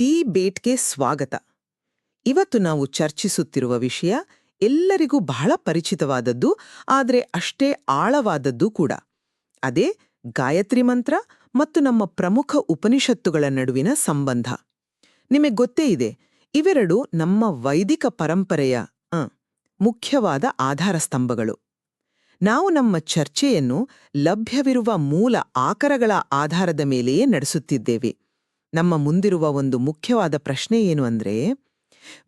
The ಬೇಟ್ಗೆ ಸ್ವಾಗತ. ಇವತ್ತು ನಾವು ಚರ್ಚಿಸುತ್ತಿರುವ ವಿಷಯ ಎಲ್ಲರಿಗೂ ಬಹಳ ಪರಿಚಿತವಾದದ್ದು, ಆದರೆ ಅಷ್ಟೇ ಆಳವಾದದ್ದು ಕೂಡ. ಅದೇ ಗಾಯತ್ರಿ ಮಂತ್ರ ಮತ್ತು ನಮ್ಮ ಪ್ರಮುಖ ಉಪನಿಷತ್ತುಗಳ ನಡುವಿನ ಸಂಬಂಧ. ನಿಮಗೆ ಗೊತ್ತೇ ಇದೆ, ಇವೆರಡು ನಮ್ಮ ವೈದಿಕ ಪರಂಪರೆಯ ಮುಖ್ಯವಾದ ಆಧಾರ ಸ್ತಂಭಗಳು ನಾವು ನಮ್ಮ ಚರ್ಚೆಯನ್ನು ಲಭ್ಯವಿರುವ ಮೂಲ ಆಕರಗಳ ಆಧಾರದ ಮೇಲೆಯೇ ನಡೆಸುತ್ತಿದ್ದೇವೆ. ನಮ್ಮ ಮುಂದಿರುವ ಒಂದು ಮುಖ್ಯವಾದ ಪ್ರಶ್ನೆ ಏನು ಅಂದ್ರೆ,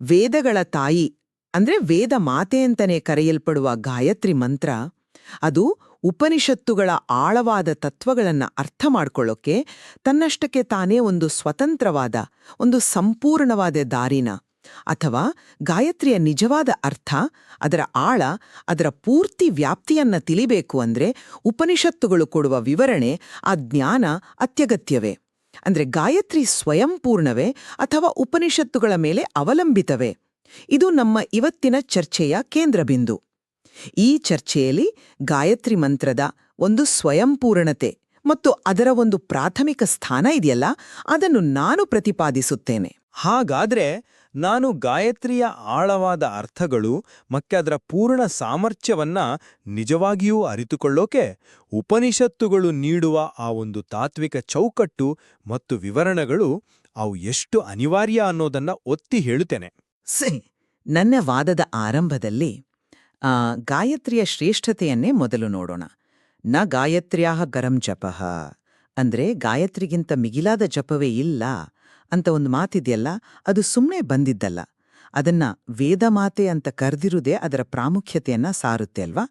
ವೇದಗಳ ತಾಯಿ, ಅಂದ್ರೆ ವೇದ ಮಾತೆ ಅಂತಲೇ ಕರೆಯಲ್ಪಡುವ ಗಾಯತ್ರಿ ಮಂತ್ರ, ಅದು ಉಪನಿಷತ್ತುಗಳ ಆಳವಾದ ತತ್ವಗಳನ್ನು ಅರ್ಥ ಮಾಡ್ಕೊಳ್ಳೋಕೆ ತನ್ನಷ್ಟಕ್ಕೆ ತಾನೇ ಒಂದು ಸ್ವತಂತ್ರವಾದ, ಒಂದು ಸಂಪೂರ್ಣವಾದ ದಾರಿನ, ಅಥವಾ ಗಾಯತ್ರಿಯ ನಿಜವಾದ ಅರ್ಥ, ಅದರ ಆಳ, ಅದರ ಪೂರ್ತಿ ವ್ಯಾಪ್ತಿಯನ್ನ ತಿಳಿಬೇಕು ಅಂದ್ರೆ ಉಪನಿಷತ್ತುಗಳು ಕೊಡುವ ವಿವರಣೆ, ಆ ಜ್ಞಾನ ಅತ್ಯಗತ್ಯವೇ. ಅಂದ್ರೆ ಗಾಯತ್ರಿ ಸ್ವಯಂಪೂರ್ಣವೇ ಅಥವಾ ಉಪನಿಷತ್ತುಗಳ ಮೇಲೆ ಅವಲಂಬಿತವೇ? ಇದು ನಮ್ಮ ಇವತ್ತಿನ ಚರ್ಚೆಯ ಕೇಂದ್ರಬಿಂದು. ಈ ಚರ್ಚೆಯಲ್ಲಿ ಗಾಯತ್ರಿ ಮಂತ್ರದ ಒಂದು ಸ್ವಯಂಪೂರ್ಣತೆ ಮತ್ತು ಅದರ ಒಂದು ಪ್ರಾಥಮಿಕ ಸ್ಥಾನ ಇದೆಯಲ್ಲ, ಅದನ್ನು ನಾನು ಪ್ರತಿಪಾದಿಸುತ್ತೇನೆ. ಹಾಗಾದ್ರೆ ನಾನು ಗಾಯತ್ರಿಯ ಆಳವಾದ ಅರ್ಥಗಳು ಮತ್ತೆ ಅದರ ಪೂರ್ಣ ಸಾಮರ್ಥ್ಯವನ್ನ ನಿಜವಾಗಿಯೂ ಅರಿತುಕೊಳ್ಳೋಕೆ ಉಪನಿಷತ್ತುಗಳು ನೀಡುವ ಆ ಒಂದು ತಾತ್ವಿಕ ಚೌಕಟ್ಟು ಮತ್ತು ವಿವರಣೆಗಳು ಅವು ಎಷ್ಟು ಅನಿವಾರ್ಯ ಅನ್ನೋದನ್ನ ಒತ್ತಿ ಹೇಳುತ್ತೇನೆ. ಸರಿ ನನ್ನ ವಾದದ ಆರಂಭದಲ್ಲಿ ಗಾಯತ್ರಿಯ ಶ್ರೇಷ್ಠತೆಯನ್ನೇ ಮೊದಲು ನೋಡೋಣ. ನ ಗಾಯತ್ರ್ಯಾಹ ಗರಂ ಜಪಃ. ಅಂದ್ರೆ ಗಾಯತ್ರಿಗಿಂತ ಮಿಗಿಲಾದ ಜಪವೇ ಇಲ್ಲ. ಅಂತ ಒಂದು ಮಾತಿದೆಯಲ್ಲ, ಅದು ಸುಮ್ಮನೆ ಬಂದಿದ್ದಲ್ಲ. ಅದನ್ನ ವೇದಮಾತೆ ಅಂತ ಕರೆದಿರುವುದೇ ಅದರ ಪ್ರಾಮುಖ್ಯತೆಯನ್ನ ಸಾರುತ್ತೆ ಅಲ್ವಾ?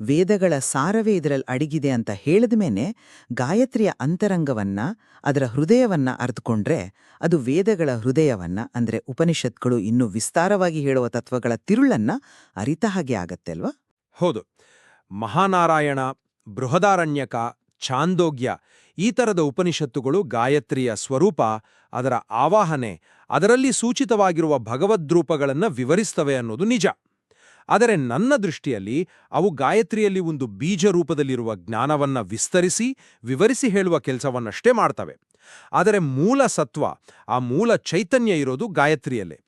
ವೇದಗಳ ಸಾರವೇ ಇದರಲ್ಲಿ ಅಡಗಿದೆ ಅಂತ ಹೇಳಿದ್ಮೇಲೆ ಗಾಯತ್ರಿಯ ಅಂತರಂಗವನ್ನ, ಅದರ ಹೃದಯವನ್ನ ಅರ್ಥಕೊಂಡ್ರೆ ಅದು ವೇದಗಳ ಹೃದಯವನ್ನ, ಅಂದ್ರೆ ಉಪನಿಷತ್ಗಳು ಇನ್ನೂ ವಿಸ್ತಾರವಾಗಿ ಹೇಳುವ ತತ್ವಗಳ ತಿರುಳನ್ನ ಅರಿತ ಹಾಗೆ ಆಗತ್ತೆ ಅಲ್ವಾ? ಹೌದು. ಮಹಾನಾರಾಯಣ, ಬೃಹದಾರಣ್ಯಕ ಛಾಂದೋಗ್ಯ. ಈ ತರದ ಉಪನಿಷತ್ತುಗಳು ಗಾಯತ್ರಿಯ ಸ್ವರೂಪ, ಅದರ ಆವಾಹನೆ, ಅದರಲ್ಲಿ ಸೂಚಿತವಾಗಿರುವ ಭಗವದ್ರೂಪಗಳನ್ನು ವಿವರಿಸ್ತವೆ ಅನ್ನೋದು ನಿಜ. ಆದರೆ ನನ್ನ ದೃಷ್ಟಿಯಲ್ಲಿ ಅವು ಗಾಯತ್ರಿಯಲ್ಲಿ ಒಂದು ಬೀಜ ರೂಪದಲ್ಲಿರುವ ಜ್ಞಾನವನ್ನ ವಿಸ್ತರಿಸಿ, ವಿವರಿಸಿ ಹೇಳುವ ಕೆಲಸವನ್ನಷ್ಟೇ ಮಾಡ್ತವೆ. ಆದರೆ ಮೂಲ ಸತ್ವ, ಆ ಮೂಲ ಚೈತನ್ಯ ಇರೋದು ಗಾಯತ್ರಿಯಲ್ಲೇ.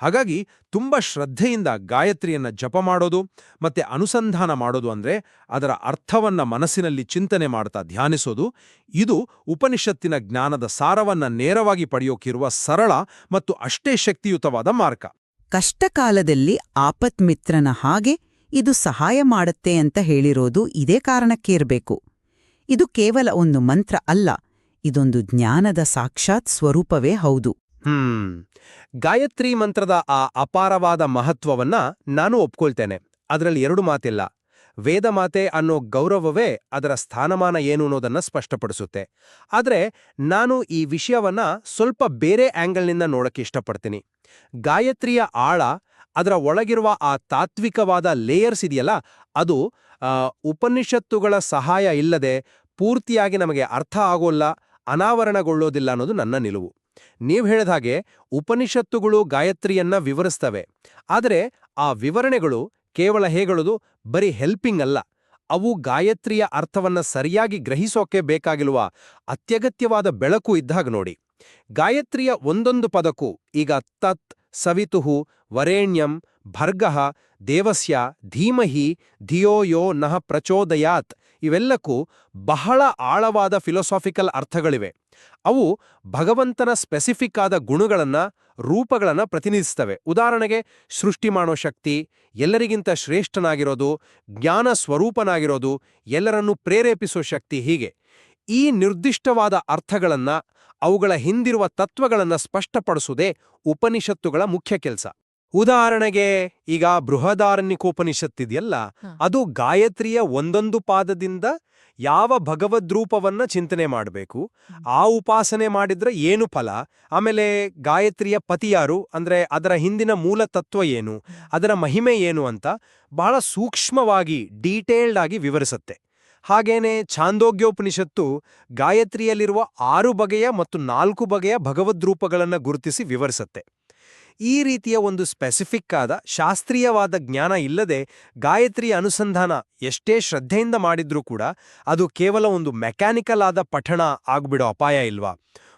ಹಾಗಾಗಿ ತುಂಬ ಶ್ರದ್ಧೆಯಿಂದ ಗಾಯತ್ರಿಯನ್ನು ಜಪ ಮಾಡೋದು ಮತ್ತೆ ಅನುಸಂಧಾನ ಮಾಡೋದು ಅಂದ್ರೆ ಅದರ ಅರ್ಥವನ್ನ ಮನಸ್ಸಿನಲ್ಲಿ ಚಿಂತನೆ ಮಾಡ್ತಾ ಧ್ಯಾನಿಸೋದು. ಇದು ಉಪನಿಷತ್ತಿನ ಜ್ಞಾನದ ಸಾರವನ್ನು ನೇರವಾಗಿ ಪಡೆಯೋಕಿರುವ ಸರಳ ಮತ್ತು ಅಷ್ಟೇ ಶಕ್ತಿಯುತವಾದ ಮಾರ್ಗ. ಕಷ್ಟಕಾಲದಲ್ಲಿ ಆಪತ್ಮಿತ್ರನ ಹಾಗೆ ಇದು ಸಹಾಯ ಮಾಡುತ್ತೆ ಅಂತ ಹೇಳಿರೋದು ಇದೇ ಕಾರಣಕ್ಕೆ ಇರಬೇಕು. ಇದು ಕೇವಲ ಒಂದು ಮಂತ್ರ ಅಲ್ಲ, ಇದೊಂದು ಜ್ಞಾನದ ಸಾಕ್ಷಾತ್ ಸ್ವರೂಪವೇ ಹೌದು. ಹ್ಮ್. ಗಾಯತ್ರಿ ಮಂತ್ರದ ಆ ಅಪಾರವಾದ ಮಹತ್ವವನ್ನ ನಾನು ಒಪ್ಕೊಳ್ತೇನೆ. ಅದರಲ್ಲಿ ಎರಡು ಮಾತಿಲ್ಲ. ವೇದಮಾತೆ ಅನ್ನೋ ಗೌರವವೇ ಅದರ ಸ್ಥಾನಮಾನ ಏನು ಅನ್ನೋದನ್ನ ಸ್ಪಷ್ಟಪಡಿಸುತ್ತೆ. ಆದರೆ ನಾನು ಈ ವಿಷಯವನ್ನ ಸ್ವಲ್ಪ ಬೇರೆ ಆಂಗಲ್ನಿಂದ ನೋಡಕ್ಕೆ ಇಷ್ಟಪಡ್ತೀನಿ. ಗಾಯತ್ರಿಯ ಆಳ, ಅದರ ಒಳಗಿರುವ ಆ ತಾತ್ವಿಕವಾದ ಲೇಯರ್ಸ್ ಇದೆಯಲ್ಲ, ಅದು ಉಪನಿಷತ್ತುಗಳ ಸಹಾಯ ಇಲ್ಲದೆ ಪೂರ್ತಿಯಾಗಿ ನಮಗೆ ಅರ್ಥ ಆಗೋಲ್ಲ, ಅನಾವರಣಗೊಳ್ಳೋದಿಲ್ಲ ಅನ್ನೋದು ನನ್ನ ನಿಲುವು. ನೀವ್ ಹೇಳಿದ ಹಾಗೆ ಉಪನಿಷತ್ತುಗಳು ಗಾಯತ್ರಿಯನ್ನ ವಿವರಿಸ್ತವೆ. ಆದರೆ ಆ ವಿವರಣೆಗಳು ಕೇವಲ ಹೇಗಳದು? ಬರೀ ಹೆಲ್ಪಿಂಗ್ ಅಲ್ಲ. ಅವು ಗಾಯತ್ರಿಯ ಅರ್ಥವನ್ನ ಸರಿಯಾಗಿ ಗ್ರಹಿಸೋಕೆ ಬೇಕಾಗಿರುವ ಅತ್ಯಗತ್ಯವಾದ ಬೆಳಕು ಇದ್ದಾಗ ನೋಡಿ. ಗಾಯತ್ರಿಯ ಒಂದೊಂದು ಪದಕ್ಕೂ ಈಗ ತತ್, ಸವಿತುಹು, ವರೇಣ್ಯಂ ಭರ್ಗಃ ದೇವಸ್ಯ, ಧೀಮಹಿ, ಧಿಯೋ ಯೋ ನಃ ಪ್ರಚೋದಯಾತ್ ಇವೆಲ್ಲಕ್ಕೂ ಬಹಳ ಆಳವಾದ ಫಿಲೋಸಾಫಿಕಲ್ ಅರ್ಥಗಳಿವೆ. ಅವು ಭಗವಂತನ ಸ್ಪೆಸಿಫಿಕ್ ಆದ ಗುಣಗಳನ್ನ ರೂಪಗಳನ್ನ ಪ್ರತಿನಿಧಿಸ್ತವೆ ಉದಾಹರಣೆಗೆ ಸೃಷ್ಟಿ ಮಾಡೋ ಶಕ್ತಿ ಎಲ್ಲರಿಗಿಂತ ಶ್ರೇಷ್ಠನಾಗಿರೋದು ಜ್ಞಾನ ಸ್ವರೂಪನಾಗಿರೋದು ಎಲ್ಲರನ್ನೂ ಪ್ರೇರೇಪಿಸೋ ಶಕ್ತಿ ಹೀಗೆ. ಈ ನಿರ್ದಿಷ್ಟವಾದ ಅರ್ಥಗಳನ್ನ ಅವುಗಳ ಹಿಂದಿರುವ ತತ್ವಗಳನ್ನು ಸ್ಪಷ್ಟಪಡಿಸುವುದೇ ಉಪನಿಷತ್ತುಗಳ ಮುಖ್ಯ ಕೆಲಸ. ಉದಾಹರಣೆಗೆ ಈಗ ಬೃಹದಾರಣ್ಯಕೋಪನಿಷತ್ತಿದೆಯಲ್ಲ ಅದು ಗಾಯತ್ರಿಯ ಒಂದೊಂದು ಪಾದದಿಂದ ಯಾವ ಭಗವದ್ರೂಪವನ್ನ ಚಿಂತನೆ ಮಾಡಬೇಕು, ಆ ಉಪಾಸನೆ ಮಾಡಿದ್ರೆ ಏನು ಫಲ? ಆಮೇಲೆ ಗಾಯತ್ರಿಯ ಪತಿಯಾರು ಅಂದ್ರೆ ಅದರ ಹಿಂದಿನ ಮೂಲ ತತ್ವ ಏನು? ಅದರ ಮಹಿಮೆ ಏನು ಅಂತ ಬಹಳ ಸೂಕ್ಷ್ಮವಾಗಿ ಡೀಟೇಲ್ಡ್ ಆಗಿ ವಿವರಿಸುತ್ತೆ. ಹಾಗೇನೆ ಛಾಂದೋಗ್ಯೋಪನಿಷತ್ತು ಗಾಯತ್ರಿಯಲ್ಲಿರುವ ಆರು ಬಗೆಯ ಮತ್ತು ನಾಲ್ಕು ಬಗೆಯ ಭಗವದ್ರೂಪಗಳನ್ನು ಗುರುತಿಸಿ ವಿವರಿಸುತ್ತೆ. ಈ ರೀತಿಯ ಒಂದು ಸ್ಪೆಸಿಫಿಕ್ ಆದ ಶಾಸ್ತ್ರೀಯವಾದ ಜ್ಞಾನ ಇಲ್ಲದೆ ಗಾಯತ್ರಿ ಅನುಸಂಧಾನ ಎಷ್ಟೇ ಶ್ರದ್ಧೆಯಿಂದ ಮಾಡಿದ್ರೂ ಕೂಡ ಅದು ಕೇವಲ ಒಂದು ಮೆಕ್ಯಾನಿಕಲ್ ಆದ ಪಠಣ ಆಗ್ಬಿಡೋ ಅಪಾಯ ಇಲ್ವಾ?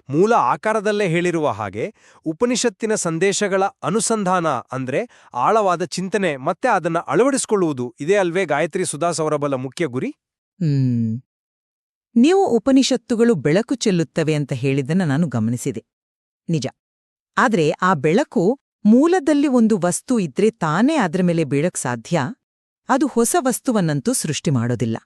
ಮೂಲ ಆಕಾರದಲ್ಲೇ ಹೇಳಿರುವ ಹಾಗೆ ಉಪನಿಷತ್ತಿನ ಸಂದೇಶಗಳ ಅನುಸಂಧಾನ ಅಂದ್ರೆ ಆಳವಾದ ಚಿಂತನೆ ಮತ್ತೆ ಅದನ್ನ ಅಳವಡಿಸಿಕೊಳ್ಳುವುದು ಇದೇ ಅಲ್ವೇ ಗಾಯತ್ರಿ ಸುಧಾ ಸೌರಭಲ ಮುಖ್ಯ ಗುರಿ? ನೀವು ಉಪನಿಷತ್ತುಗಳು ಬೆಳಕು ಚೆಲ್ಲುತ್ತವೆ ಅಂತ ಹೇಳಿದ್ದನ್ನು ನಾನು ಗಮನಿಸಿದೆ. ನಿಜ. ಆದ್ರೆ ಆ ಬೆಳಕು ಮೂಲದಲ್ಲಿ ಒಂದು ವಸ್ತು ಇದ್ರೆ ತಾನೇ ಅದ್ರ ಮೇಲೆ ಬೀಳಕ್ ಸಾಧ್ಯ? ಅದು ಹೊಸ ವಸ್ತುವನ್ನಂತೂ ಸೃಷ್ಟಿ ಮಾಡೋದಿಲ್ಲ.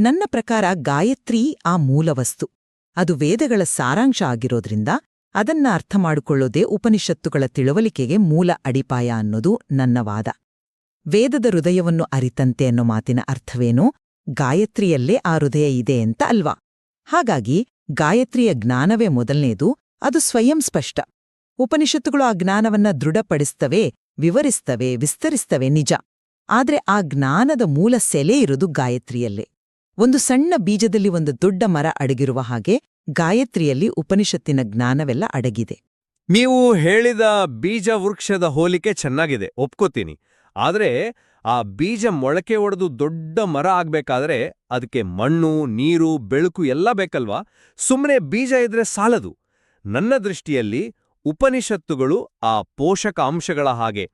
ನನ್ನ ಪ್ರಕಾರ ಗಾಯತ್ರಿ ಆ ಮೂಲ ವಸ್ತು. ಅದು ವೇದಗಳ ಸಾರಾಂಶ ಆಗಿರೋದ್ರಿಂದ ಅದನ್ನ ಅರ್ಥ ಮಾಡಿಕೊಳ್ಳೋದೇ ಉಪನಿಷತ್ತುಗಳ ತಿಳುವಳಿಕೆಗೆ ಮೂಲ ಅಡಿಪಾಯ ಅನ್ನೋದು ನನ್ನ ವಾದ. ವೇದದ ಹೃದಯವನ್ನು ಅರಿತಂತೆ ಅನ್ನೋ ಮಾತಿನ ಅರ್ಥವೇನು? ಗಾಯತ್ರಿಯಲ್ಲೇ ಆ ಹೃದಯ ಇದೆ ಅಂತ ಅಲ್ವಾ? ಹಾಗಾಗಿ ಗಾಯತ್ರಿಯ ಜ್ಞಾನವೇ ಮೊದಲನೇದು, ಅದು ಸ್ವಯಂ ಸ್ಪಷ್ಟ. ಉಪನಿಷತ್ತುಗಳು ಆ ಜ್ಞಾನವನ್ನ ದೃಢಪಡಿಸ್ತವೆ, ವಿವರಿಸ್ತವೆ, ವಿಸ್ತರಿಸ್ತವೆ ನಿಜ. ಆದ್ರೆ ಆ ಜ್ಞಾನದ ಮೂಲ ಸೆಲೆ ಇರೋದು ಗಾಯತ್ರಿಯಲ್ಲೇ. ಒಂದು ಸಣ್ಣ ಬೀಜದಲ್ಲಿ ಒಂದು ದೊಡ್ಡ ಮರ ಅಡಗಿರುವ ಹಾಗೆ ಗಾಯತ್ರಿಯಲ್ಲಿ ಉಪನಿಷತ್ತಿನ ಜ್ಞಾನವೆಲ್ಲ ಅಡಗಿದೆ. ನೀವು ಹೇಳಿದ ಬೀಜ ವೃಕ್ಷದ ಹೋಲಿಕೆ ಚೆನ್ನಾಗಿದೆ, ಒಪ್ಕೋತೀನಿ. ಆದ್ರೆ ಆ ಬೀಜ ಮೊಳಕೆ ಒಡೆದು ದೊಡ್ಡ ಮರ ಆಗ್ಬೇಕಾದ್ರೆ ಅದಕ್ಕೆ ಮಣ್ಣು, ನೀರು, ಬೆಳಕು ಎಲ್ಲ ಬೇಕಲ್ವಾ? ಸುಮ್ಮನೆ ಬೀಜ ಇದ್ರೆ ಸಾಲದು. ನನ್ನ ದೃಷ್ಟಿಯಲ್ಲಿ ಉಪನಿಷತ್ತುಗಳು ಆ ಪೋಷಕ ಅಂಶಗಳ ಹಾಗೆ.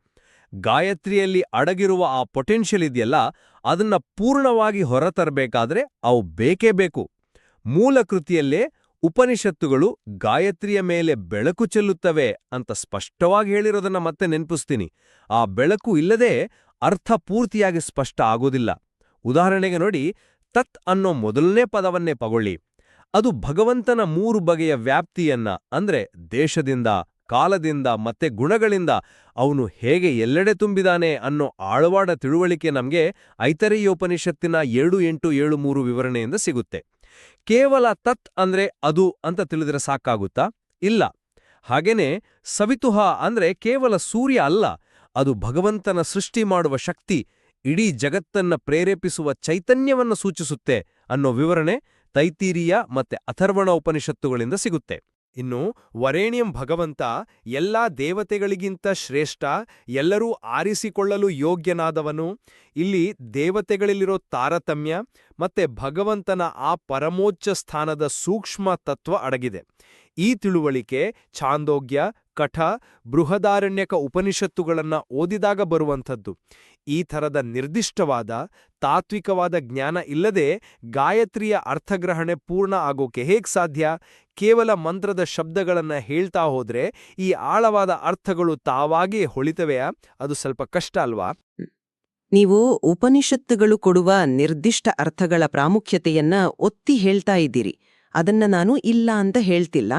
ಗಾಯತ್ರಿಯಲ್ಲಿ ಅಡಗಿರುವ ಆ ಪೊಟೆನ್ಷಿಯಲ್ ಇದೆಯಲ್ಲ, ಅದನ್ನ ಪೂರ್ಣವಾಗಿ ಹೊರತರಬೇಕಾದ್ರೆ ಅವು ಬೇಕೇ ಬೇಕು. ಮೂಲ ಕೃತಿಯಲ್ಲೇ ಉಪನಿಷತ್ತುಗಳು ಗಾಯತ್ರಿಯ ಮೇಲೆ ಬೆಳಕು ಚೆಲ್ಲುತ್ತವೆ ಅಂತ ಸ್ಪಷ್ಟವಾಗಿ ಹೇಳಿರೋದನ್ನ ಮತ್ತೆ ನೆನಪಿಸ್ತೀನಿ. ಆ ಬೆಳಕು ಇಲ್ಲದೆ ಅರ್ಥ ಪೂರ್ತಿಯಾಗಿ ಸ್ಪಷ್ಟ ಆಗೋದಿಲ್ಲ. ಉದಾಹರಣೆಗೆ ನೋಡಿ, ತತ್ ಅನ್ನೋ ಮೊದಲನೇ ಪದವನ್ನೇ ಪಗೊಳ್ಳಿ. ಅದು ಭಗವಂತನ ಮೂರು ಬಗೆಯ ವ್ಯಾಪ್ತಿಯನ್ನ, ಅಂದ್ರೆ ದೇಶದಿಂದ, ಕಾಲದಿಂದ ಮತ್ತೆ ಗುಣಗಳಿಂದ ಅವನು ಹೇಗೆ ಎಲ್ಲೆಡೆ ತುಂಬಿದಾನೆ ಅನ್ನೋ ಆಳವಾಡ ತಿಳುವಳಿಕೆ ನಮ್ಗೆ ಐತರೇಯೋಪನಿಷತ್ತಿನ ಏಳು ಎಂಟು ಏಳು ಮೂರು ವಿವರಣೆಯಿಂದ ಸಿಗುತ್ತೆ. ಕೇವಲ ತತ್ ಅಂದ್ರೆ ಅದು ಅಂತ ತಿಳಿದ್ರೆ ಸಾಕಾಗುತ್ತಾ? ಇಲ್ಲ. ಹಾಗೇನೆ ಸವಿತುಹ ಅಂದ್ರೆ ಕೇವಲ ಸೂರ್ಯ ಅಲ್ಲ, ಅದು ಭಗವಂತನ ಸೃಷ್ಟಿ ಮಾಡುವ ಶಕ್ತಿ, ಇಡೀ ಜಗತ್ತನ್ನ ಪ್ರೇರೇಪಿಸುವ ಚೈತನ್ಯವನ್ನು ಸೂಚಿಸುತ್ತೆ ಅನ್ನೋ ವಿವರಣೆ ತೈತೀರಿಯ ಮತ್ತೆ ಅಥರ್ವಣ ಉಪನಿಷತ್ತುಗಳಿಂದ ಸಿಗುತ್ತೆ. ಇನ್ನು ವರೇಣ್ಯಂ ಭಗವಂತ ಎಲ್ಲಾ ದೇವತೆಗಳಿಗಿಂತ ಶ್ರೇಷ್ಠ, ಎಲ್ಲರೂ ಆರಿಸಿಕೊಳ್ಳಲು ಯೋಗ್ಯನಾದವನು. ಇಲ್ಲಿ ದೇವತೆಗಳಲ್ಲಿರೋ ತಾರತಮ್ಯ ಮತ್ತೆ ಭಗವಂತನ ಆ ಪರಮೋಚ್ಚ ಸ್ಥಾನದ ಸೂಕ್ಷ್ಮ ತತ್ವ ಅಡಗಿದೆ. ಈ ತಿಳುವಳಿಕೆ ಛಾಂದೋಗ್ಯ, ಕಠ, ಬೃಹದಾರಣ್ಯಕ ಉಪನಿಷತ್ತುಗಳನ್ನ ಓದಿದಾಗ ಬರುವಂಥದ್ದು. ಈ ಥರದ ನಿರ್ದಿಷ್ಟವಾದ ತಾತ್ವಿಕವಾದ ಜ್ಞಾನ ಇಲ್ಲದೆ ಗಾಯತ್ರಿಯ ಅರ್ಥಗ್ರಹಣೆ ಪೂರ್ಣ ಆಗೋಕೆ ಹೇಗ್ ಸಾಧ್ಯ? ಕೇವಲ ಮಂತ್ರದ ಶಬ್ದಗಳನ್ನು ಹೇಳ್ತಾ ಹೋದ್ರೆ ಈ ಆಳವಾದ ಅರ್ಥಗಳು ತಾವಾಗೇ ಹೊಳಿತವೆಯಾ? ಅದು ಸ್ವಲ್ಪ ಕಷ್ಟ ಅಲ್ವಾ? ನೀವು ಉಪನಿಷತ್ತುಗಳು ಕೊಡುವ ನಿರ್ದಿಷ್ಟ ಅರ್ಥಗಳ ಪ್ರಾಮುಖ್ಯತೆಯನ್ನ ಒತ್ತಿ ಹೇಳ್ತಾ ಇದ್ದೀರಿ. ಅದನ್ನ ನಾನು ಇಲ್ಲ ಅಂತ ಹೇಳ್ತಿಲ್ಲ.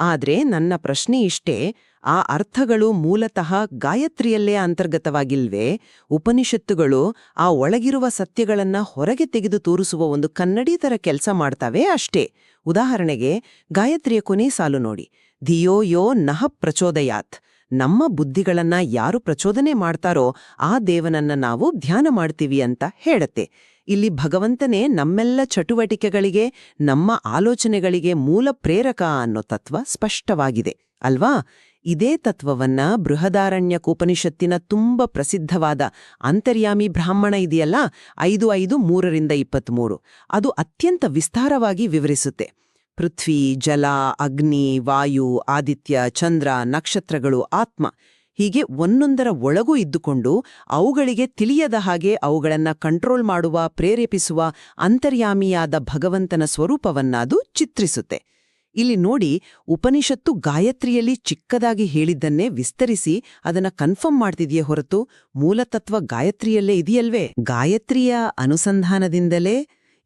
ಆದ್ರೆ ನನ್ನ ಪ್ರಶ್ನೆ ಇಷ್ಟೇ ಆ ಅರ್ಥಗಳು ಮೂಲತಃ ಗಾಯತ್ರಿಯಲ್ಲೇ ಅಂತರ್ಗತವಾಗಿಲ್ವೇ? ಉಪನಿಷತ್ತುಗಳು ಆ ಒಳಗಿರುವ ಸತ್ಯಗಳನ್ನ ಹೊರಗೆ ತೆಗೆದು ತೋರಿಸುವ ಒಂದು ಕನ್ನಡಿ ತರ ಕೆಲಸ ಮಾಡ್ತಾವೆ ಅಷ್ಟೇ. ಉದಾಹರಣೆಗೆ, ಗಾಯತ್ರಿಯ ಕೊನೆ ಸಾಲು ನೋಡಿ. ಧಿಯೋ ಯೋ ನಹ ಪ್ರಚೋದಯಾತ್. ನಮ್ಮ ಬುದ್ಧಿಗಳನ್ನ ಯಾರು ಪ್ರಚೋದನೆ ಮಾಡ್ತಾರೋ ಆ ದೇವನನ್ನ ನಾವು ಧ್ಯಾನ ಮಾಡ್ತೀವಿ ಅಂತ ಹೇಳತ್ತೆ. ಇಲ್ಲಿ ಭಗವಂತನೇ ನಮ್ಮೆಲ್ಲ ಚಟುವಟಿಕೆಗಳಿಗೆ, ನಮ್ಮ ಆಲೋಚನೆಗಳಿಗೆ ಮೂಲ ಪ್ರೇರಕ ಅನ್ನೋ ತತ್ವ ಸ್ಪಷ್ಟವಾಗಿದೆ. ಅಲ್ವಾ? ಇದೇ ತತ್ವವನ್ನ ಬೃಹದಾರಣ್ಯಕೋಪನಿಷತ್ತಿನ ತುಂಬ ಪ್ರಸಿದ್ಧವಾದ ಅಂತರ್ಯಾಮಿ ಬ್ರಾಹ್ಮಣ ಇದೆಯಲ್ಲ? ಐದು ಐದು ಮೂರರಿಂದ ಇಪ್ಪತ್ಮೂರು. ಅದು ಅತ್ಯಂತ ವಿಸ್ತಾರವಾಗಿ ವಿವರಿಸುತ್ತೆ. ಪೃಥ್ವಿ, ಜಲ, ಅಗ್ನಿ, ವಾಯು, ಆದಿತ್ಯ, ಚಂದ್ರ, ನಕ್ಷತ್ರಗಳು, ಆತ್ಮ ಹೀಗೆ ಒಂದೊಂದರ ಒಳಗೂ ಇದ್ದುಕೊಂಡು ಅವುಗಳಿಗೆ ತಿಳಿಯದ ಹಾಗೆ ಅವುಗಳನ್ನ ಕಂಟ್ರೋಲ್ ಮಾಡುವ, ಪ್ರೇರೇಪಿಸುವ, ಅಂತರ್ಯಾಮಿಯಾದ ಭಗವಂತನ ಸ್ವರೂಪವನ್ನ ಅದು ಚಿತ್ರಿಸುತ್ತೆ. ಇಲ್ಲಿ ನೋಡಿ ಉಪನಿಷತ್ತು ಗಾಯತ್ರಿಯಲ್ಲಿ ಚಿಕ್ಕದಾಗಿ ಹೇಳಿದ್ದನ್ನೇ ವಿಸ್ತರಿಸಿ ಅದನ್ನ ಕನ್ಫರ್ಮ್ ಮಾಡ್ತಿದೆಯೇ ಹೊರತು ಮೂಲತತ್ವ ಗಾಯತ್ರಿಯಲ್ಲೇ ಇದೆಯಲ್ವೇ? ಗಾಯತ್ರಿಯ ಅನುಸಂಧಾನದಿಂದಲೇ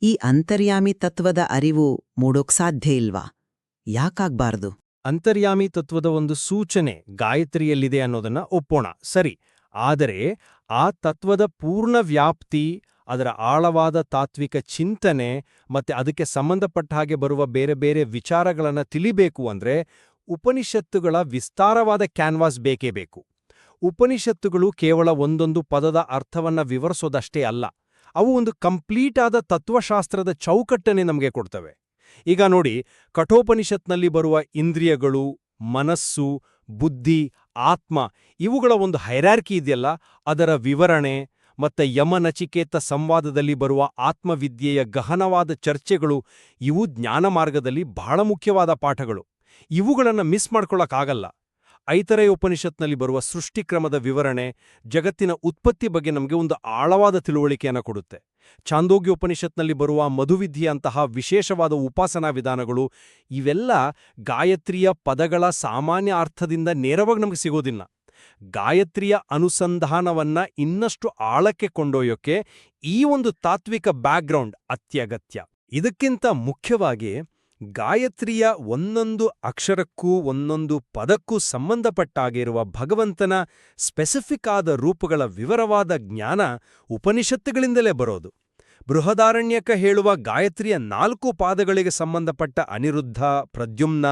ಈ ಅಂತರ್ಯಾಮಿ ತತ್ವದ ಅರಿವು ಮೂಡೋಕ್ ಸಾಧ್ಯ ಇಲ್ವಾ? ಯಾಕಾಗ್ಬಾರ್ದು? ಅಂತರ್ಯಾಮಿ ತತ್ವದ ಒಂದು ಸೂಚನೆ ಗಾಯತ್ರಿಯಲ್ಲಿದೆ ಅನ್ನೋದನ್ನ ಒಪ್ಪೋಣ. ಸರಿ, ಆದರೆ ಆ ತತ್ವದ ಪೂರ್ಣ ವ್ಯಾಪ್ತಿ ಅದರ ಆಳವಾದ ತಾತ್ವಿಕ ಚಿಂತನೆ ಮತ್ತೆ ಅದಕ್ಕೆ ಸಂಬಂಧಪಟ್ಟ ಹಾಗೆ ಬರುವ ಬೇರೆ ಬೇರೆ ವಿಚಾರಗಳನ್ನು ತಿಳಿಬೇಕು ಅಂದ್ರೆ ಉಪನಿಷತ್ತುಗಳ ವಿಸ್ತಾರವಾದ ಕ್ಯಾನ್ವಾಸ್ ಬೇಕೇ ಬೇಕು. ಉಪನಿಷತ್ತುಗಳು ಕೇವಲ ಒಂದೊಂದು ಪದದ ಅರ್ಥವನ್ನ ವಿವರಿಸೋದಷ್ಟೇ ಅಲ್ಲ, ಅವು ಒಂದು ಕಂಪ್ಲೀಟ್ ಆದ ತತ್ವಶಾಸ್ತ್ರದ ಚೌಕಟ್ಟನೆ ನಮಗೆ ಕೊಡ್ತವೆ. ಈಗ ನೋಡಿ, ಕಠೋಪನಿಷತ್ನಲ್ಲಿ ಬರುವ ಇಂದ್ರಿಯಗಳು, ಮನಸ್ಸು, ಬುದ್ಧಿ, ಆತ್ಮ ಇವುಗಳ ಒಂದು ಹೈರಾರ್ಕಿ ಇದೆಯಲ್ಲ, ಅದರ ವಿವರಣೆ ಮತ್ತೆ ಯಮನಚಿಕೇತ ಸಂವಾದದಲ್ಲಿ ಬರುವ ಆತ್ಮವಿದ್ಯೆಯ ಗಹನವಾದ ಚರ್ಚೆಗಳು ಇವು ಜ್ಞಾನ ಮಾರ್ಗದಲ್ಲಿ ಬಹಳ ಮುಖ್ಯವಾದ ಪಾಠಗಳು. ಇವುಗಳನ್ನು ಮಿಸ್ ಮಾಡ್ಕೊಳ್ಳೋಕ್ಕಾಗಲ್ಲ ಐತರೆಯ ಉಪನಿಷತ್ನಲ್ಲಿ ಬರುವ ಸೃಷ್ಟಿಕ್ರಮದ ವಿವರಣೆ ಜಗತ್ತಿನ ಉತ್ಪತ್ತಿ ಬಗ್ಗೆ ನಮಗೆ ಒಂದು ಆಳವಾದ ತಿಳುವಳಿಕೆಯನ್ನು ಕೊಡುತ್ತೆ. ಚಾಂದೋಗ್ಯ ಉಪನಿಷತ್ನಲ್ಲಿ ಬರುವ ಮಧುವಿದ್ಯೆಯಂತಹ ವಿಶೇಷವಾದ ಉಪಾಸನಾ ವಿಧಾನಗಳು ಇವೆಲ್ಲ ಗಾಯತ್ರಿಯ ಪದಗಳ ಸಾಮಾನ್ಯ ಅರ್ಥದಿಂದ ನೇರವಾಗಿ ನಮಗೆ ಸಿಗೋದಿಲ್ಲ. ಗಾಯತ್ರಿಯ ಅನುಸಂಧಾನವನ್ನ ಇನ್ನಷ್ಟು ಆಳಕ್ಕೆ ಕೊಂಡೊಯ್ಯೋಕೆ ಈ ಒಂದು ತಾತ್ವಿಕ ಬ್ಯಾಕ್ಗ್ರೌಂಡ್ ಅತ್ಯಗತ್ಯ. ಇದಕ್ಕಿಂತ ಮುಖ್ಯವಾಗಿ ಗಾಯತ್ರಿಯ ಒಂದೊಂದು ಅಕ್ಷರಕ್ಕೂ ಒಂದೊಂದು ಪದಕ್ಕೂ ಸಂಬಂಧಪಟ್ಟಾಗಿರುವ ಭಗವಂತನ ಸ್ಪೆಸಿಫಿಕ್ ಆದ ರೂಪಗಳ ವಿವರವಾದ ಜ್ಞಾನ ಉಪನಿಷತ್ತುಗಳಿಂದಲೇ ಬರೋದು. ಬೃಹದಾರಣ್ಯಕ ಹೇಳುವ ಗಾಯತ್ರಿಯ ನಾಲ್ಕು ಪಾದಗಳಿಗೆ ಸಂಬಂಧಪಟ್ಟ ಅನಿರುದ್ಧ, ಪ್ರದ್ಯುಮ್ನ,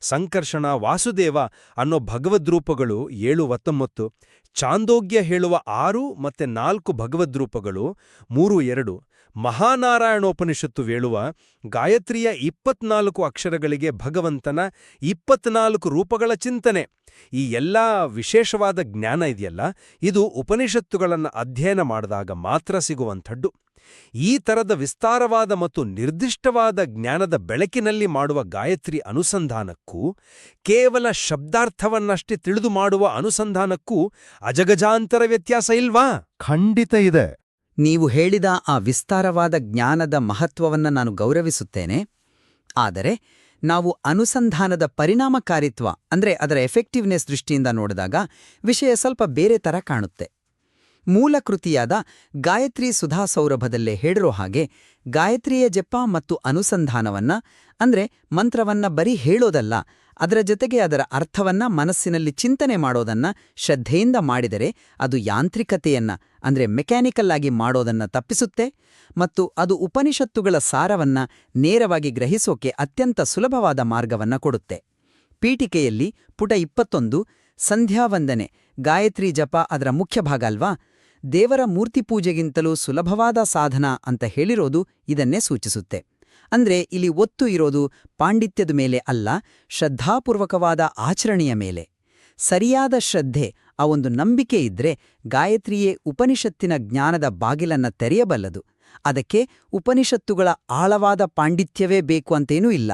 ಸಂಕರ್ಷಣ, ವಾಸುದೇವ ಅನ್ನೋ ಭಗವದ್ರೂಪಗಳು ಏಳು ಹತ್ತೊಂಬತ್ತು. ಚಾಂದೋಗ್ಯ ಹೇಳುವ ಆರು ಮತ್ತೆ ನಾಲ್ಕು ಭಗವದ್ರೂಪಗಳು ಮೂರು ಎರಡು. ಮಹಾನಾರಾಯಣೋಪನಿಷತ್ತು ಹೇಳುವ ಗಾಯತ್ರಿಯ ಇಪ್ಪತ್ನಾಲ್ಕು ಅಕ್ಷರಗಳಿಗೆ ಭಗವಂತನ ಇಪ್ಪತ್ನಾಲ್ಕು ರೂಪಗಳ ಚಿಂತನೆ. ಈ ಎಲ್ಲ ವಿಶೇಷವಾದ ಜ್ಞಾನ ಇದೆಯಲ್ಲ? ಇದು ಉಪನಿಷತ್ತುಗಳನ್ನು ಅಧ್ಯಯನ ಮಾಡಿದಾಗ ಮಾತ್ರ ಸಿಗುವಂಥದ್ದು. ಈ ತರದ ವಿಸ್ತಾರವಾದ ಮತ್ತು ನಿರ್ದಿಷ್ಟವಾದ ಜ್ಞಾನದ ಬೆಳಕಿನಲ್ಲಿ ಮಾಡುವ ಗಾಯತ್ರಿ ಅನುಸಂಧಾನಕ್ಕೂ ಕೇವಲ ಶಬ್ದಾರ್ಥವನ್ನಷ್ಟೇ ತಿಳಿದು ಮಾಡುವ ಅನುಸಂಧಾನಕ್ಕೂ ಅಜಗಜಾಂತರ ವ್ಯತ್ಯಾಸ ಇಲ್ವಾ? ಖಂಡಿತ ಇದೆ. ನೀವು ಹೇಳಿದ ಆ ವಿಸ್ತಾರವಾದ ಜ್ಞಾನದ ಮಹತ್ವವನ್ನ ನಾನು ಗೌರವಿಸುತ್ತೇನೆ. ಆದರೆ ನಾವು ಅನುಸಂಧಾನದ ಪರಿಣಾಮಕಾರಿತ್ವ ಅಂದ್ರೆ ಅದರ ಎಫೆಕ್ಟಿವ್ನೆಸ್ ದೃಷ್ಟಿಯಿಂದ ನೋಡಿದಾಗ ವಿಷಯ ಸ್ವಲ್ಪ ಬೇರೆ ಥರ ಕಾಣುತ್ತೆ. ಮೂಲ ಕೃತಿಯಾದ ಗಾಯತ್ರಿ ಸುಧಾ ಸೌರಭದಲ್ಲೇ ಹೇಳಿರೋ ಹಾಗೆ ಗಾಯತ್ರಿಯ ಜಪ ಮತ್ತು ಅನುಸಂಧಾನವನ್ನ, ಅಂದ್ರೆ ಮಂತ್ರವನ್ನ ಬರೀ ಹೇಳೋದಲ್ಲ, ಅದರ ಜೊತೆಗೆ ಅದರ ಅರ್ಥವನ್ನ ಮನಸ್ಸಿನಲ್ಲಿ ಚಿಂತನೆ ಮಾಡೋದನ್ನ ಶ್ರದ್ಧೆಯಿಂದ ಮಾಡಿದರೆ ಅದು ಯಾಂತ್ರಿಕತೆಯನ್ನ, ಅಂದ್ರೆ ಮೆಕ್ಯಾನಿಕಲ್ ಆಗಿ ಮಾಡೋದನ್ನ ತಪ್ಪಿಸುತ್ತೆ ಮತ್ತು ಅದು ಉಪನಿಷತ್ತುಗಳ ಸಾರವನ್ನ ನೇರವಾಗಿ ಗ್ರಹಿಸೋಕೆ ಅತ್ಯಂತ ಸುಲಭವಾದ ಮಾರ್ಗವನ್ನ ಕೊಡುತ್ತೆ. ಪೀಠಿಕೆಯಲ್ಲಿ ಪುಟ ಇಪ್ಪತ್ತೊಂದು ಸಂಧ್ಯಾವಂದನೆ ಗಾಯತ್ರಿ ಜಪ ಅದರ ಮುಖ್ಯ ಭಾಗ ಅಲ್ವಾ? ದೇವರ ಮೂರ್ತಿ ಪೂಜೆಗಿಂತಲೂ ಸುಲಭವಾದ ಸಾಧನ ಅಂತ ಹೇಳಿರೋದು ಇದನ್ನೇ ಸೂಚಿಸುತ್ತೆ. ಅಂದ್ರೆ ಇಲ್ಲಿ ಒತ್ತು ಇರೋದು ಪಾಂಡಿತ್ಯದ ಮೇಲೆ ಅಲ್ಲ, ಶ್ರದ್ಧಾಪೂರ್ವಕವಾದ ಆಚರಣೆಯ ಮೇಲೆ. ಸರಿಯಾದ ಶ್ರದ್ಧೆ, ಆ ಒಂದು ನಂಬಿಕೆ ಇದ್ರೆ ಗಾಯತ್ರಿಯೇ ಉಪನಿಷತ್ತಿನ ಜ್ಞಾನದ ಬಾಗಿಲನ್ನ ತೆರೆಯಬಲ್ಲದು. ಅದಕ್ಕೆ ಉಪನಿಷತ್ತುಗಳ ಆಳವಾದ ಪಾಂಡಿತ್ಯವೇ ಬೇಕು ಅಂತೇನೂ ಇಲ್ಲ.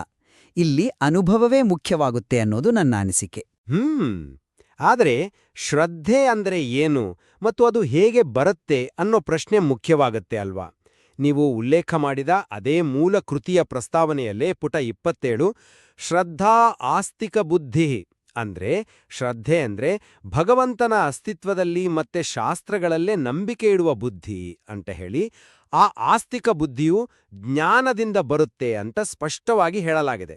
ಇಲ್ಲಿ ಅನುಭವವೇ ಮುಖ್ಯವಾಗುತ್ತೆ ಅನ್ನೋದು ನನ್ನ ಅನಿಸಿಕೆ. ಹ್ಮ್. ಆದರೆ ಶ್ರದ್ಧೆ ಅಂದ್ರೆ ಏನು ಮತ್ತು ಅದು ಹೇಗೆ ಬರುತ್ತೆ ಅನ್ನೋ ಪ್ರಶ್ನೆ ಮುಖ್ಯವಾಗತ್ತೆ ಅಲ್ವಾ? ನೀವು ಉಲ್ಲೇಖ ಮಾಡಿದ ಅದೇ ಮೂಲ ಕೃತಿಯ ಪ್ರಸ್ತಾವನೆಯಲ್ಲೇ ಪುಟ ಇಪ್ಪತ್ತೇಳು, ಶ್ರದ್ಧಾ ಆಸ್ತಿಕ ಬುದ್ಧಿ ಅಂದ್ರೆ ಶ್ರದ್ಧೆ ಅಂದ್ರೆ ಭಗವಂತನ ಅಸ್ತಿತ್ವದಲ್ಲಿ ಮತ್ತೆ ಶಾಸ್ತ್ರಗಳಲ್ಲೇ ನಂಬಿಕೆ ಇಡುವ ಬುದ್ಧಿ ಅಂತ ಹೇಳಿ ಆ ಆಸ್ತಿಕ ಬುದ್ಧಿಯು ಜ್ಞಾನದಿಂದ ಬರುತ್ತೆ ಅಂತ ಸ್ಪಷ್ಟವಾಗಿ ಹೇಳಲಾಗಿದೆ.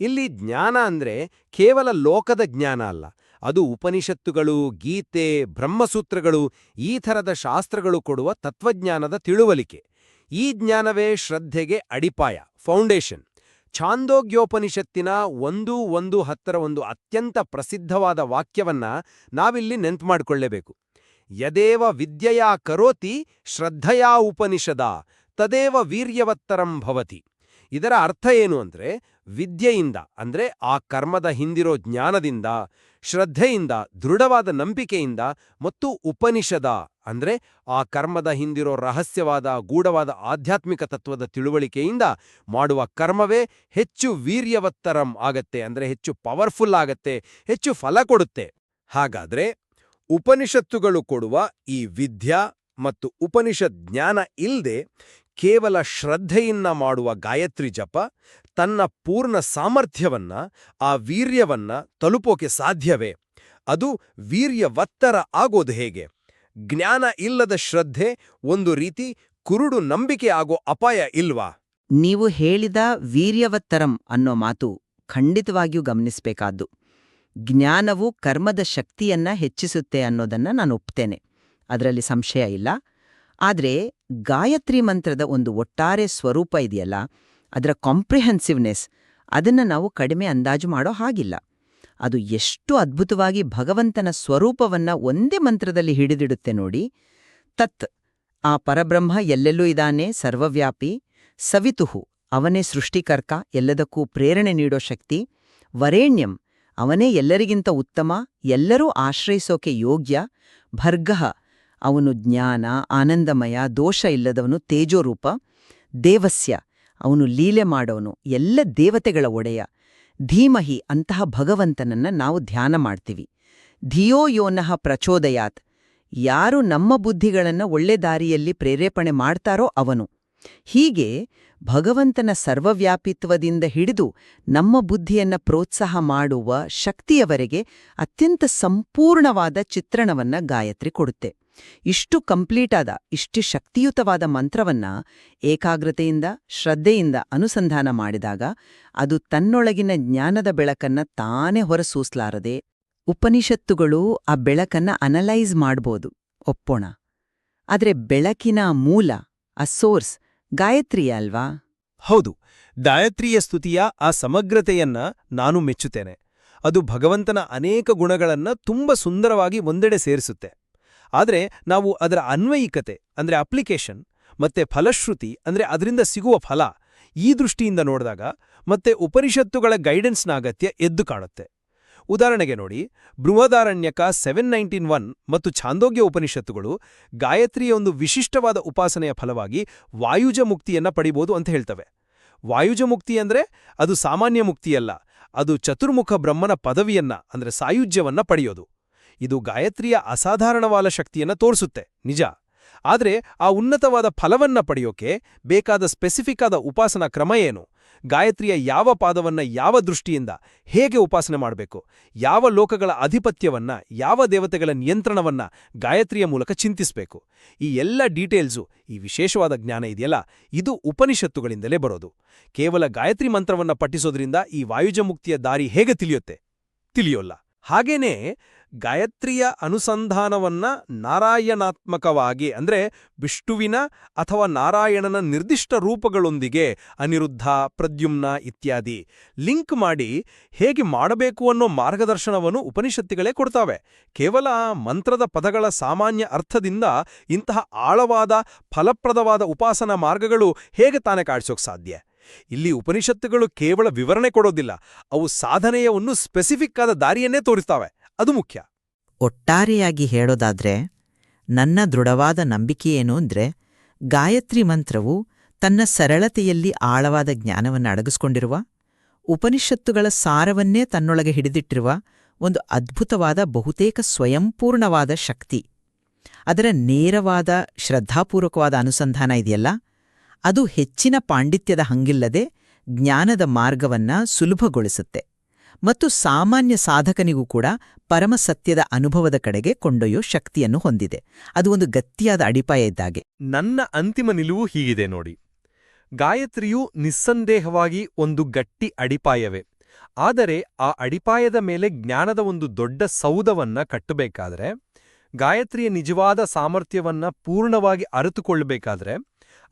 ಇಲ್ಲಿ ಜ್ಞಾನ ಅಂದ್ರೆ ಕೇವಲ ಲೋಕದ ಜ್ಞಾನ ಅಲ್ಲ ಅದು ಉಪನಿಷತ್ತುಗಳು, ಗೀತೆ, ಬ್ರಹ್ಮಸೂತ್ರಗಳು, ಈ ಥರದ ಶಾಸ್ತ್ರಗಳು ಕೊಡುವ ತತ್ವಜ್ಞಾನದ ತಿಳುವಳಿಕೆ. ಈ ಜ್ಞಾನವೇ ಶ್ರದ್ಧೆಗೆ ಅಡಿಪಾಯ, ಫೌಂಡೇಶನ್. ಛಾಂದೋಗ್ಯೋಪನಿಷತ್ತಿನ ಒಂದು ಒಂದು ಹತ್ತರ ಒಂದು ಅತ್ಯಂತ ಪ್ರಸಿದ್ಧವಾದ ವಾಕ್ಯವನ್ನ ನಾವಿಲ್ಲಿ ನೆನ್ಪು ಮಾಡಿಕೊಳ್ಳಬೇಕು. ಯದೇವ ವಿದ್ಯೆಯಾ ಕರೋತಿ ಶ್ರದ್ಧಯಾ ಉಪನಿಷದ ತದೇವ ವೀರ್ಯವತ್ತರಂ ಭವತಿ. ಇದರ ಅರ್ಥ ಏನು ಅಂದ್ರೆ ವಿದ್ಯೆಯಿಂದ, ಅಂದ್ರೆ ಆ ಕರ್ಮದ ಹಿಂದಿರೋ ಜ್ಞಾನದಿಂದ ಶ್ರದ್ಧೆಯಿಂದ, ದೃಢವಾದ ನಂಬಿಕೆಯಿಂದ ಮತ್ತು ಉಪನಿಷದ, ಅಂದ್ರೆ ಆ ಕರ್ಮದ ಹಿಂದಿರೋ ರಹಸ್ಯವಾದ, ಗೂಢವಾದ ಆಧ್ಯಾತ್ಮಿಕ ತತ್ವದ ತಿಳುವಳಿಕೆಯಿಂದ ಮಾಡುವ ಕರ್ಮವೇ ಹೆಚ್ಚು ವೀರ್ಯವತ್ತರಂ ಆಗತ್ತೆ, ಅಂದ್ರೆ ಹೆಚ್ಚು ಪವರ್ಫುಲ್ ಆಗತ್ತೆ, ಹೆಚ್ಚು ಫಲ ಕೊಡುತ್ತೆ. ಹಾಗಾದ್ರೆ ಉಪನಿಷತ್ತುಗಳು ಕೊಡುವ ಈ ವಿದ್ಯಾ ಮತ್ತು ಉಪನಿಷತ್ ಜ್ಞಾನ ಇಲ್ದೆ ಕೇವಲ ಶ್ರದ್ಧೆಯಿಂದ ಮಾಡುವ ಗಾಯತ್ರಿ ಜಪ, ತನ್ನ ಪೂರ್ಣ ಸಾಮರ್ಥ್ಯವನ್ನ, ಆ ವೀರ್ಯವನ್ನ ತಲುಪೋಕೆ ಸಾಧ್ಯವೇ? ಅದು ವೀರ್ಯವತ್ತರ ಆಗೋದು ಹೇಗೆ? ಜ್ಞಾನ ಇಲ್ಲದ ಶ್ರದ್ಧೆ ಒಂದು ರೀತಿ ಕುರುಡು ನಂಬಿಕೆ ಆಗೋ ಅಪಾಯ ಇಲ್ವಾ? ನೀವು ಹೇಳಿದ ವೀರ್ಯವತ್ತರಂ ಅನ್ನೋ ಮಾತು ಖಂಡಿತವಾಗಿಯೂ ಗಮನಿಸಬೇಕಾದ್ದು. ಜ್ಞಾನವು ಕರ್ಮದ ಶಕ್ತಿಯನ್ನ ಹೆಚ್ಚಿಸುತ್ತೆ ಅನ್ನೋದನ್ನ ನಾನು ಒಪ್ತೇನೆ. ಅದರಲ್ಲಿ ಸಂಶಯ ಇಲ್ಲ. ಆದ್ರೆ ಗಾಯತ್ರಿ ಮಂತ್ರದ ಒಂದು ಒಟ್ಟಾರೆ ಸ್ವರೂಪ ಇದೆಯಲ್ಲ, ಅದರ ಕಾಂಪ್ರಿಹೆನ್ಸಿವ್ನೆಸ್ ಅದನ್ನ ನಾವು ಕಡಿಮೆ ಅಂದಾಜು ಮಾಡೋ ಹಾಗಿಲ್ಲ. ಅದು ಎಷ್ಟು ಅದ್ಭುತವಾಗಿ ಭಗವಂತನ ಸ್ವರೂಪವನ್ನ ಒಂದೇ ಮಂತ್ರದಲ್ಲಿ ಹಿಡಿದಿಡುತ್ತೆ ನೋಡಿ, ತತ್, ಆ ಪರಬ್ರಹ್ಮ ಎಲ್ಲೆಲ್ಲೂ ಇದಾನೆ, ಸರ್ವವ್ಯಾಪಿ, ಸವಿತುಹು, ಅವನೇ ಸೃಷ್ಟಿಕರ್ಕ ಎಲ್ಲದಕ್ಕೂ ಪ್ರೇರಣೆ ನೀಡೋ ಶಕ್ತಿ, ವರೇಣ್ಯಂ, ಅವನೇ ಎಲ್ಲರಿಗಿಂತ ಉತ್ತಮ, ಎಲ್ಲರೂ ಆಶ್ರಯಿಸೋಕೆ ಯೋಗ್ಯ, ಭರ್ಗಃ ಅವನು ಜ್ಞಾನ, ಆನಂದಮಯ, ದೋಷ ಇಲ್ಲದವನು ತೇಜೋರೂಪ, ದೇವಸ್ಯ. ಅವನು ಲೀಲೆ ಮಾಡೋನು, ಎಲ್ಲ ದೇವತೆಗಳ ಒಡೆಯ. ಧೀಮಹಿ, ಅಂತಹ ಭಗವಂತನನ್ನ ನಾವು ಧ್ಯಾನ ಮಾಡ್ತೀವಿ. ಧಿಯೋ ಯೋನಃ ಪ್ರಚೋದಯಾತ್. ಯಾರು ನಮ್ಮ ಬುದ್ಧಿಗಳನ್ನ ಒಳ್ಳೆ ದಾರಿಯಲ್ಲಿ ಪ್ರೇರೇಪಣೆ ಮಾಡ್ತಾರೋ ಅವನು. ಹೀಗೆ ಭಗವಂತನ ಸರ್ವವ್ಯಾಪಿತ್ವದಿಂದ ಹಿಡಿದು ನಮ್ಮ ಬುದ್ಧಿಯನ್ನ ಪ್ರೋತ್ಸಾಹ ಮಾಡುವ ಶಕ್ತಿಯವರೆಗೆ ಅತ್ಯಂತ ಸಂಪೂರ್ಣವಾದ ಚಿತ್ರಣವನ್ನ ಗಾಯತ್ರಿ ಕೊಡುತ್ತೆ. ಇಷ್ಟು ಕಂಪ್ಲೀಟ್ ಆದ, ಇಷ್ಟು ಶಕ್ತಿಯುತವಾದ ಮಂತ್ರವನ್ನ ಏಕಾಗ್ರತೆಯಿಂದ, ಶ್ರದ್ಧೆಯಿಂದ ಅನುಸಂಧಾನ ಮಾಡಿದಾಗ ಅದು ತನ್ನೊಳಗಿನ ಜ್ಞಾನದ ಬೆಳಕನ್ನ ತಾನೇ ಹೊರಸೂಸ್ಲಾರದೆ ಉಪನಿಷತ್ತುಗಳು ಆ ಬೆಳಕನ್ನ ಅನಲೈಸ್ ಮಾಡ್ಬೋದು, ಒಪ್ಪೋಣ? ಆದರೆ ಬೆಳಕಿನ ಮೂಲ, ಆ ಸೋರ್ಸ್ ಗಾಯತ್ರಿಯ ಅಲ್ವಾ? ಹೌದು, ಗಾಯತ್ರಿಯ ಸ್ತುತಿಯ ಆ ಸಮಗ್ರತೆಯನ್ನ ನಾನು ಮೆಚ್ಚುತ್ತೇನೆ. ಅದು ಭಗವಂತನ ಅನೇಕ ಗುಣಗಳನ್ನ ತುಂಬ ಸುಂದರವಾಗಿ ಒಂದೆಡೆ ಸೇರಿಸುತ್ತೆ. ಆದರೆ ನಾವು ಅದರ ಅನ್ವಯಿಕತೆ, ಅಂದ್ರೆ ಅಪ್ಲಿಕೇಶನ್ ಮತ್ತೆ ಫಲಶ್ರುತಿ, ಅಂದ್ರೆ ಅದರಿಂದ ಸಿಗುವ ಫಲ ಈ ದೃಷ್ಟಿಯಿಂದ ನೋಡಿದಾಗ ಮತ್ತೆ ಉಪನಿಷತ್ತುಗಳ ಗೈಡೆನ್ಸ್ನ ಅಗತ್ಯ ಎದ್ದು ಕಾಣುತ್ತೆ. ಉದಾಹರಣೆಗೆ ನೋಡಿ, ಬೃಹದಾರಣ್ಯಕ ಸೆವೆನ್ ನೈನ್ಟೀನ್ ಒನ್ ಮತ್ತು ಛಾಂದೋಗ್ಯ ಉಪನಿಷತ್ತುಗಳು ಗಾಯತ್ರಿಯ ಒಂದು ವಿಶಿಷ್ಟವಾದ ಉಪಾಸನೆಯ ಫಲವಾಗಿ ವಾಯುಜ ಮುಕ್ತಿಯನ್ನ ಪಡಿಬೋದು ಅಂತ ಹೇಳ್ತವೆ. ವಾಯುಜ ಮುಕ್ತಿ ಅಂದ್ರೆ ಅದು ಸಾಮಾನ್ಯ ಮುಕ್ತಿಯಲ್ಲ, ಅದು ಚತುರ್ಮುಖ ಬ್ರಹ್ಮನ ಪದವಿಯನ್ನ, ಅಂದ್ರೆ ಸಾಯುಜ್ಯವನ್ನ ಪಡೆಯೋದು. ಇದು ಗಾಯತ್ರಿಯ ಅಸಾಧಾರಣವಾದ ಶಕ್ತಿಯನ್ನ ತೋರಿಸುತ್ತೆ. ನಿಜ. ಆದರೆ ಆ ಉನ್ನತವಾದ ಫಲವನ್ನ ಪಡೆಯೋಕೆ ಬೇಕಾದ ಸ್ಪೆಸಿಫಿಕ್ ಆದ ಉಪಾಸನಾ ಕ್ರಮ ಏನು? ಗಾಯತ್ರಿಯ ಯಾವ ಪಾದವನ್ನ ಯಾವ ದೃಷ್ಟಿಯಿಂದ ಹೇಗೆ ಉಪಾಸನೆ ಮಾಡಬೇಕು? ಯಾವ ಲೋಕಗಳ ಅಧಿಪತ್ಯವನ್ನ, ಯಾವ ದೇವತೆಗಳ ನಿಯಂತ್ರಣವನ್ನ ಗಾಯತ್ರಿಯ ಮೂಲಕ ಚಿಂತಿಸಬೇಕು? ಈ ಎಲ್ಲ ಡೀಟೇಲ್ಸು ಈ ವಿಶೇಷವಾದ ಜ್ಞಾನ ಇದೆಯಲ್ಲ, ಇದು ಉಪನಿಷತ್ತುಗಳಿಂದಲೇ ಬರೋದು. ಕೇವಲ ಗಾಯತ್ರಿ ಮಂತ್ರವನ್ನ ಪಠಿಸೋದ್ರಿಂದ ಈ ವಾಯುಜ ಮುಕ್ತಿಯ ದಾರಿ ಹೇಗೆ ತಿಳಿಯುತ್ತೆ? ತಿಳಿಯೋಲ್ಲ. ಹಾಗೇನೇ ಗಾಯತ್ರಿಯ ಅನುಸಂಧಾನವನ್ನ ನಾರಾಯಣಾತ್ಮಕವಾಗಿ, ಅಂದ್ರೆ ವಿಷ್ಣುವಿನ ಅಥವಾ ನಾರಾಯಣನ ನಿರ್ದಿಷ್ಟ ರೂಪಗಳೊಂದಿಗೆ ಅನಿರುದ್ಧ, ಪ್ರದ್ಯುಮ್ನ ಇತ್ಯಾದಿ ಲಿಂಕ್ ಮಾಡಿ ಹೇಗೆ ಮಾಡಬೇಕು ಅನ್ನೋ ಮಾರ್ಗದರ್ಶನವನ್ನು ಉಪನಿಷತ್ತುಗಳೇ ಕೊಡ್ತಾವೆ. ಕೇವಲ ಮಂತ್ರದ ಪದಗಳ ಸಾಮಾನ್ಯ ಅರ್ಥದಿಂದ ಇಂತಹ ಆಳವಾದ, ಫಲಪ್ರದವಾದ ಉಪಾಸನಾ ಮಾರ್ಗಗಳು ಹೇಗೆ ತಾನೇ ಕಾಣಿಸೋಕೆ ಸಾಧ್ಯ? ಇಲ್ಲಿ ಉಪನಿಷತ್ತುಗಳು ಕೇವಲ ವಿವರಣೆ ಕೊಡೋದಿಲ್ಲ, ಅವು ಸಾಧನೆಯ ಒಂದು ಸ್ಪೆಸಿಫಿಕ್ ಆದ ದಾರಿಯನ್ನೇ ತೋರಿಸ್ತಾವೆ. ಅದು ಮುಖ್ಯ. ಒಟ್ಟಾರೆಯಾಗಿ ಹೇಳೋದಾದ್ರೆ, ನನ್ನ ದೃಢವಾದ ನಂಬಿಕೆಯೇನು ಅಂದ್ರೆ, ಗಾಯತ್ರಿ ಮಂತ್ರವು ತನ್ನ ಸರಳತೆಯಲ್ಲಿ ಆಳವಾದ ಜ್ಞಾನವನ್ನು ಅಡಗಿಸ್ಕೊಂಡಿರುವ, ಉಪನಿಷತ್ತುಗಳ ಸಾರವನ್ನೇ ತನ್ನೊಳಗೆ ಹಿಡಿದಿಟ್ಟಿರುವ ಒಂದು ಅದ್ಭುತವಾದ ಬಹುತೇಕ ಸ್ವಯಂಪೂರ್ಣವಾದ ಶಕ್ತಿ. ಅದರ ನೇರವಾದ, ಶ್ರದ್ಧಾಪೂರ್ವಕವಾದ ಅನುಸಂಧಾನ ಇದೆಯಲ್ಲ, ಅದು ಹೆಚ್ಚಿನ ಪಾಂಡಿತ್ಯದ ಹಂಗಿಲ್ಲದೆ ಜ್ಞಾನದ ಮಾರ್ಗವನ್ನ ಸುಲಭಗೊಳಿಸುತ್ತೆ. ಮತ್ತು ಸಾಮಾನ್ಯ ಸಾಧಕನಿಗೂ ಕೂಡ ಪರಮಸತ್ಯದ ಅನುಭವದ ಕಡೆಗೆ ಕೊಂಡೊಯ್ಯೋ ಶಕ್ತಿಯನ್ನು ಹೊಂದಿದೆ. ಅದು ಒಂದು ಗತ್ತಿಯಾದ ಅಡಿಪಾಯ ಇದ್ದಾಗೆ. ನನ್ನ ಅಂತಿಮ ನಿಲುವು ಹೀಗಿದೆ ನೋಡಿ. ಗಾಯತ್ರಿಯು ನಿಸ್ಸಂದೇಹವಾಗಿ ಒಂದು ಗಟ್ಟಿ ಅಡಿಪಾಯವೇ. ಆದರೆ ಆ ಅಡಿಪಾಯದ ಮೇಲೆ ಜ್ಞಾನದ ಒಂದು ದೊಡ್ಡ ಸೌಧವನ್ನ ಕಟ್ಟಬೇಕಾದ್ರೆ, ಗಾಯತ್ರಿಯ ನಿಜವಾದ ಸಾಮರ್ಥ್ಯವನ್ನ ಪೂರ್ಣವಾಗಿ ಅರಿತುಕೊಳ್ಳಬೇಕಾದ್ರೆ,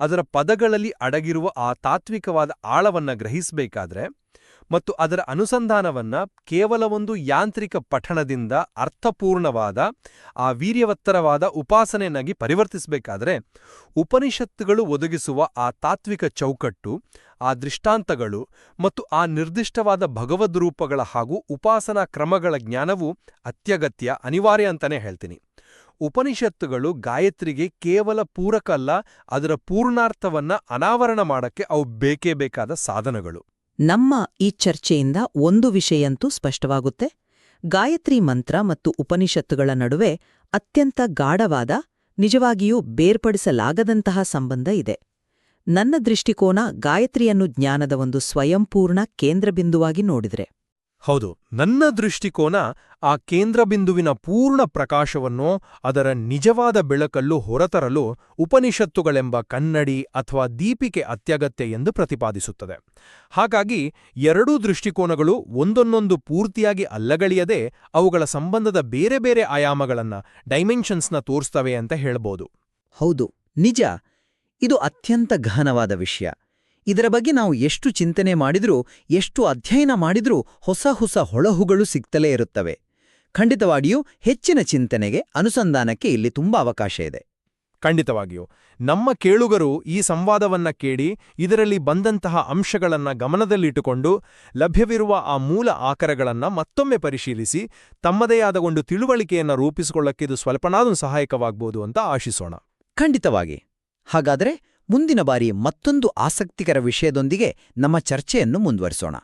ಅದರ ಪದಗಳಲ್ಲಿ ಅಡಗಿರುವ ಆ ತಾತ್ವಿಕವಾದ ಆಳವನ್ನ ಗ್ರಹಿಸಬೇಕಾದ್ರೆ ಮತ್ತು ಅದರ ಅನುಸಂಧಾನವನ್ನ ಕೇವಲ ಒಂದು ಯಾಂತ್ರಿಕ ಪಠಣದಿಂದ ಅರ್ಥಪೂರ್ಣವಾದ, ಆ ವೀರ್ಯವತ್ತರವಾದ ಉಪಾಸನೆಯನ್ನಾಗಿ ಪರಿವರ್ತಿಸಬೇಕಾದರೆ, ಉಪನಿಷತ್ತುಗಳು ಒದಗಿಸುವ ಆ ತಾತ್ವಿಕ ಚೌಕಟ್ಟು, ಆ ದೃಷ್ಟಾಂತಗಳು ಮತ್ತು ಆ ನಿರ್ದಿಷ್ಟವಾದ ಭಗವದ್ರೂಪಗಳ ಹಾಗೂ ಉಪಾಸನಾ ಕ್ರಮಗಳ ಜ್ಞಾನವು ಅತ್ಯಗತ್ಯ, ಅನಿವಾರ್ಯ ಅಂತಲೇ ಹೇಳ್ತೀನಿ. ಉಪನಿಷತ್ತುಗಳು ಗಾಯತ್ರಿಗೆ ಕೇವಲ ಪೂರಕ ಅಲ್ಲ ಅದರ ಪೂರ್ಣಾರ್ಥವನ್ನ ಅನಾವರಣ ಮಾಡಕ್ಕೆ ಅವು ಬೇಕೇ ಬೇಕಾದ ಸಾಧನಗಳು. ನಮ್ಮ ಈ ಚರ್ಚೆಯಿಂದ ಒಂದು ವಿಷಯಂತೂ ಸ್ಪಷ್ಟವಾಗುತ್ತೆ. ಗಾಯತ್ರಿ ಮಂತ್ರ ಮತ್ತು ಉಪನಿಷತ್ತುಗಳ ನಡುವೆ ಅತ್ಯಂತ ಗಾಢವಾದ, ನಿಜವಾಗಿಯೂ ಬೇರ್ಪಡಿಸಲಾಗದಂತಹ ಸಂಬಂಧ ಇದೆ. ನನ್ನ ದೃಷ್ಟಿಕೋನ ಗಾಯತ್ರಿಯನ್ನು ಜ್ಞಾನದ ಒಂದು ಸ್ವಯಂಪೂರ್ಣ ಕೇಂದ್ರಬಿಂದುವಾಗಿ ನೋಡಿದ್ರೆ. ಹೌದು, ನನ್ನ ದೃಷ್ಟಿಕೋನ ಆ ಕೇಂದ್ರಬಿಂದುವಿನ ಪೂರ್ಣ ಪ್ರಕಾಶವನ್ನು ಅದರ ನಿಜವಾದ ಬೆಳಕಲ್ಲೂ ಹೊರತರಲು ಉಪನಿಷತ್ತುಗಳೆಂಬ ಕನ್ನಡಿ ಅಥವಾ ದೀಪಿಕೆ ಅತ್ಯಗತ್ಯ ಎಂದು ಪ್ರತಿಪಾದಿಸುತ್ತದೆ. ಹಾಗಾಗಿ ಎರಡೂ ದೃಷ್ಟಿಕೋನಗಳು ಒಂದೊಂದೊಂದು ಪೂರ್ತಿಯಾಗಿ ಅಲ್ಲಗಳಿಯದೆ ಅವುಗಳ ಸಂಬಂಧದ ಬೇರೆ ಬೇರೆ ಆಯಾಮಗಳನ್ನ ಡೈಮೆನ್ಷನ್ಸ್ನ ತೋರಿಸ್ತವೆ ಅಂತ ಹೇಳ್ಬೋದು. ಹೌದು, ನಿಜ. ಇದು ಅತ್ಯಂತ ಗಹನವಾದ ವಿಷಯ. ಇದರ ಬಗ್ಗೆ ನಾವು ಎಷ್ಟು ಚಿಂತನೆ ಮಾಡಿದರೂ ಎಷ್ಟು ಅಧ್ಯಯನ ಮಾಡಿದ್ರೂ ಹೊಸ ಹೊಸ ಹೊಳಹುಗಳು ಸಿಗ್ತಲೇ ಇರುತ್ತವೆ. ಖಂಡಿತವಾಗಿಯೂ ಹೆಚ್ಚಿನ ಚಿಂತನೆಗೆ ಅನುಸಂಧಾನಕ್ಕೆ ಇಲ್ಲಿ ತುಂಬಾ ಅವಕಾಶ ಇದೆ. ಖಂಡಿತವಾಗಿಯೂ. ನಮ್ಮ ಕೇಳುಗರು ಈ ಸಂವಾದವನ್ನ ಕೇಳಿ ಇದರಲ್ಲಿ ಬಂದಂತಹ ಅಂಶಗಳನ್ನ ಗಮನದಲ್ಲಿಟ್ಟುಕೊಂಡು ಲಭ್ಯವಿರುವ ಆ ಮೂಲ ಆಕರಗಳನ್ನ ಮತ್ತೊಮ್ಮೆ ಪರಿಶೀಲಿಸಿ ತಮ್ಮದೇ ಆದ ಒಂದು ತಿಳುವಳಿಕೆಯನ್ನು ರೂಪಿಸಿಕೊಳ್ಳಕ್ಕೆ ಇದು ಸ್ವಲ್ಪನಾದರೂ ಸಹಾಯಕವಾಗಬಹುದು ಅಂತ ಆಶಿಸೋಣ. ಖಂಡಿತವಾಗಿ. ಹಾಗಾದರೆ ಮುಂದಿನ ಬಾರಿ ಮತ್ತೊಂದು ಆಸಕ್ತಿಕರ ವಿಷಯದೊಂದಿಗೆ ನಮ್ಮ ಚರ್ಚೆಯನ್ನು ಮುಂದುವರಿಸೋಣ.